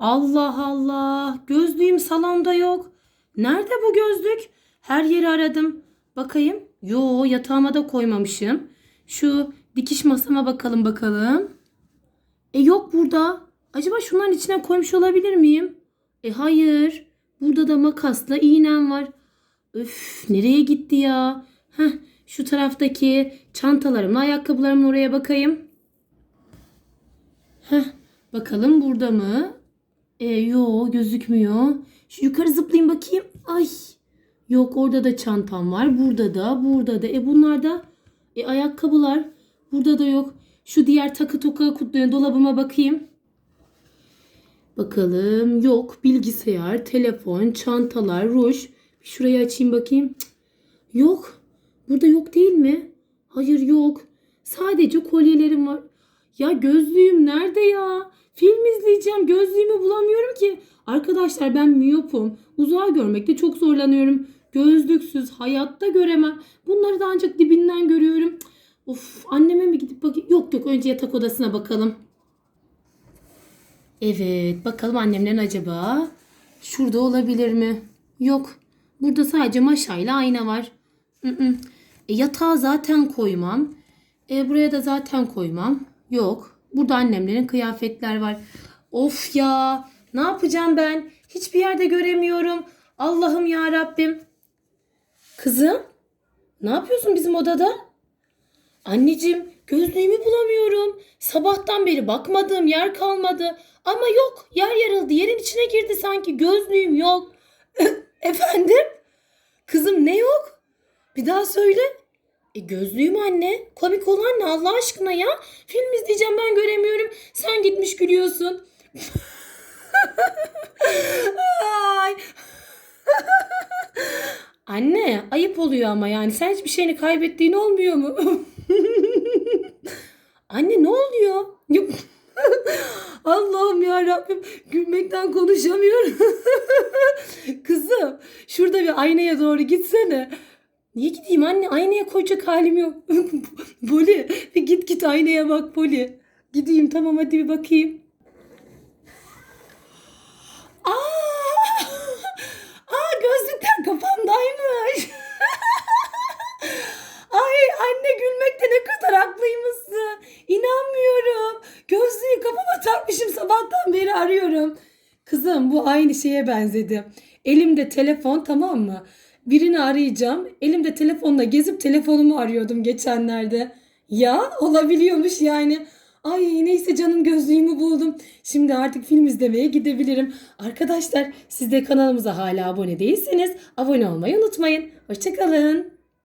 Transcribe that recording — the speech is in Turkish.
Allah Allah. Gözlüğüm salonda yok. Nerede bu gözlük? Her yeri aradım. Bakayım. Yo yatağıma da koymamışım. Şu dikiş masama bakalım bakalım. E yok burada. Acaba şunların içine koymuş olabilir miyim? E hayır. Burada da makasla iğnem var. Öf nereye gitti ya? Heh şu taraftaki çantalarımla ayakkabılarımın oraya bakayım. Heh bakalım burada mı? E yo gözükmüyor. Şu yukarı zıplayayım bakayım. Ay. Yok orada da çantam var. Burada da burada da. E bunlar da e, ayakkabılar. Burada da yok. Şu diğer takı toka kutu dolabıma bakayım. Bakalım yok bilgisayar, telefon, çantalar, ruj. Şurayı açayım bakayım. Yok. Burada yok değil mi? Hayır yok. Sadece kolyelerim var. Ya gözlüğüm nerede ya? Film izleyeceğim. Gözlüğümü bulamıyorum ki. Arkadaşlar ben miyopum. Uzağa görmekte çok zorlanıyorum. Gözlüksüz hayatta göremem. Bunları da ancak dibinden görüyorum. Of anneme mi gidip bakayım? Yok yok önce yatak odasına bakalım. Evet bakalım annemlerin acaba şurada olabilir mi? Yok. Burada sadece maşayla ayna var. Mm-mm. E, yatağa zaten koymam. E, buraya da zaten koymam. Yok. Burada annemlerin kıyafetler var. Of ya. Ne yapacağım ben? Hiçbir yerde göremiyorum. Allah'ım ya Rabbim. Kızım, ne yapıyorsun bizim odada? Anneciğim, gözlüğümü bulamıyorum. Sabahtan beri bakmadığım yer kalmadı. Ama yok, yer yarıldı. Yerin içine girdi sanki. Gözlüğüm yok. Efendim? Kızım ne yok? Bir daha söyle. E gözlüğüm anne. Komik olan ne Allah aşkına ya? Film izleyeceğim ben göremiyorum. Sen gitmiş gülüyorsun. Ay. Anne ayıp oluyor ama yani sen hiçbir şeyini kaybettiğin olmuyor mu? Anne ne oluyor? Allah'ım ya Rabbim gülmekten konuşamıyorum. Kızım şurada bir aynaya doğru gitsene. Niye gideyim anne? Aynaya koyacak halim yok. Poli bir git git aynaya bak Poli. Gideyim tamam hadi bir bakayım. Aa! Aa gözlükler kafamdaymış. Ay anne gülmekte ne kadar haklıymışsın. İnanmıyorum. Gözlüğü kafama takmışım sabahtan beri arıyorum. Kızım bu aynı şeye benzedi. Elimde telefon tamam mı? Birini arayacağım. Elimde telefonla gezip telefonumu arıyordum geçenlerde. Ya olabiliyormuş yani. Ay neyse canım gözlüğümü buldum. Şimdi artık film izlemeye gidebilirim. Arkadaşlar siz de kanalımıza hala abone değilseniz abone olmayı unutmayın. Hoşçakalın.